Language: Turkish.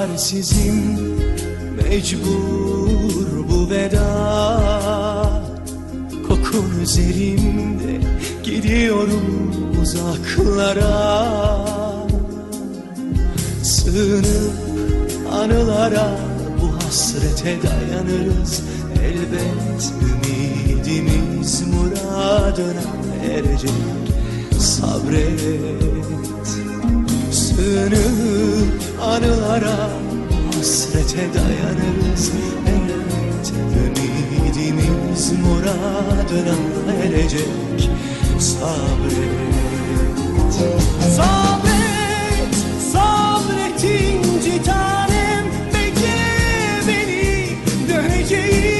sensizim Mecbur bu veda. Kokun üzerimde Gidiyorum uzaklara. Sığınıp anılara Bu hasrete dayanırız. Elbet ümidimiz muradına erecek. Sabret. Sığınıp anılara birlikte dayanırız Evet ümidimiz. Muradına erecek Sabret. Sabret Sabret inci tanem. Bekle beni döneceğim.